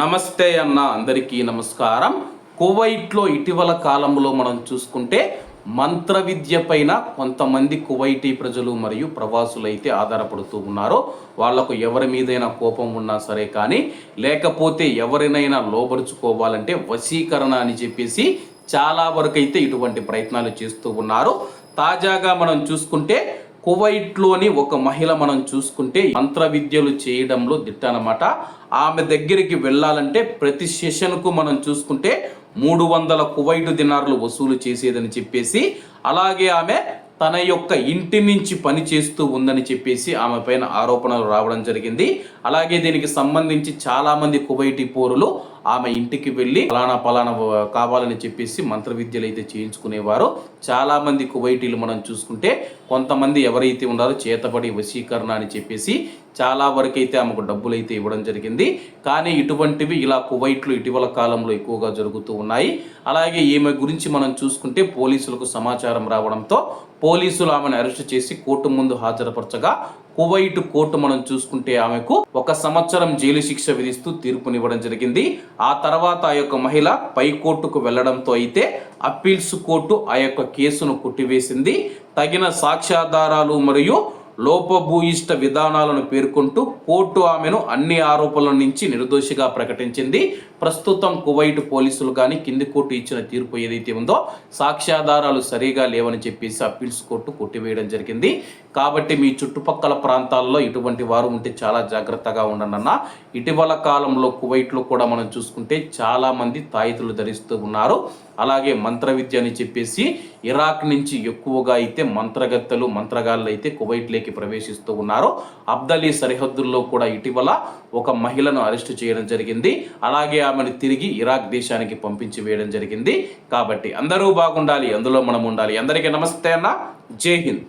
నమస్తే అన్న అందరికీ నమస్కారం. కువైట్లో ఇటీవల కాలంలో మనం చూసుకుంటే మంత్ర విద్య పైన కొంతమంది కువైటీ ప్రజలు మరియు ప్రవాసులు అయితే ఆధారపడుతూ ఉన్నారు. వాళ్ళకు ఎవరి మీదైనా కోపం ఉన్నా సరే కానీ లేకపోతే ఎవరినైనా లోబరుచుకోవాలంటే వశీకరణ అని చెప్పేసి చాలా వరకు అయితే ఇటువంటి ప్రయత్నాలు చేస్తూ ఉన్నారు. తాజాగా మనం చూసుకుంటే కువైట్లోని ఒక మహిళ మనం చూసుకుంటే మంత్ర విద్యలు చేయడంలో దిట్ట అనమాట ఆమె దగ్గరికి వెళ్ళాలంటే ప్రతి సెషన్కు మనం చూసుకుంటే మూడు వందల కువైట్ దినార్లు వసూలు చేసేదని చెప్పేసి అలాగే ఆమె తన యొక్క ఇంటి నుంచి పని చేస్తూ ఉందని చెప్పేసి ఆమె పైన ఆరోపణలు రావడం జరిగింది. అలాగే దీనికి సంబంధించి చాలామంది కువైటి కువైటీ పౌరులు ఆమె ఇంటికి వెళ్ళి పలానా పలానా కావాలని చెప్పేసి మంత్ర విద్యలు అయితే చేయించుకునేవారు. చాలామంది కువైటీలు మనం చూసుకుంటే కొంతమంది ఎవరైతే ఉన్నారో చేతబడి వశీకరణ అని చెప్పేసి చాలా వరకు అయితే ఆమెకు డబ్బులు అయితే ఇవ్వడం జరిగింది. కానీ ఇటువంటివి ఇలా కువైట్లో ఇటీవల కాలంలో ఎక్కువగా జరుగుతూ ఉన్నాయి. అలాగే ఈమె గురించి మనం చూసుకుంటే పోలీసులకు సమాచారం రావడంతో పోలీసులు ఆమెను అరెస్ట్ చేసి కోర్టు ముందు హాజరుపరచగా కువైట్ కోర్టు మనం చూసుకుంటే ఆమెకు ఒక సంవత్సరం జైలు శిక్ష విధిస్తూ తీర్పునివ్వడం జరిగింది. ఆ తర్వాత ఆ యొక్క మహిళ పై కోర్టుకు వెళ్ళడంతో అయితే అప్పీల్స్ కోర్టు ఆ యొక్క కేసును కొట్టివేసింది. తగిన సాక్ష్యాధారాలు మరియు లోపభూయిష్ట విధానాలను పేర్కొంటూ కోర్టు ఆమెను అన్ని ఆరోపణల నుంచి నిర్దోషిగా ప్రకటించింది. ప్రస్తుతం కువైట్ పోలీసులు కానీ కింది కోర్టు ఇచ్చిన తీర్పు ఏదైతే ఉందో సాక్ష్యాధారాలు సరిగా లేవని చెప్పేసి అప్పీల్స్ కోర్టు కొట్టివేయడం జరిగింది. కాబట్టి మీ చుట్టుపక్కల ప్రాంతాల్లో ఇటువంటి వారు ఉంటే చాలా జాగ్రత్తగా ఉండండి అన్న ఇటీవల కాలంలో కువైట్లో కూడా మనం చూసుకుంటే చాలామంది తాయితులు ధరిస్తూ ఉన్నారు. అలాగే మంత్ర విద్య అని చెప్పేసి ఇరాక్ నుంచి ఎక్కువగా అయితే మంత్రగత్తలు మంత్రగాళ్ళు అయితే కువైట్లోకి ప్రవేశిస్తూ ఉన్నారు. అబ్దలీ సరిహద్దుల్లో కూడా ఇటీవల ఒక మహిళను అరెస్ట్ చేయడం జరిగింది. అలాగే ఆమెను తిరిగి ఇరాక్ దేశానికి పంపించి వేయడం జరిగింది. కాబట్టి అందరూ బాగుండాలి అందులో మనం ఉండాలి. అందరికీ నమస్తే అన్న. జై హింద్.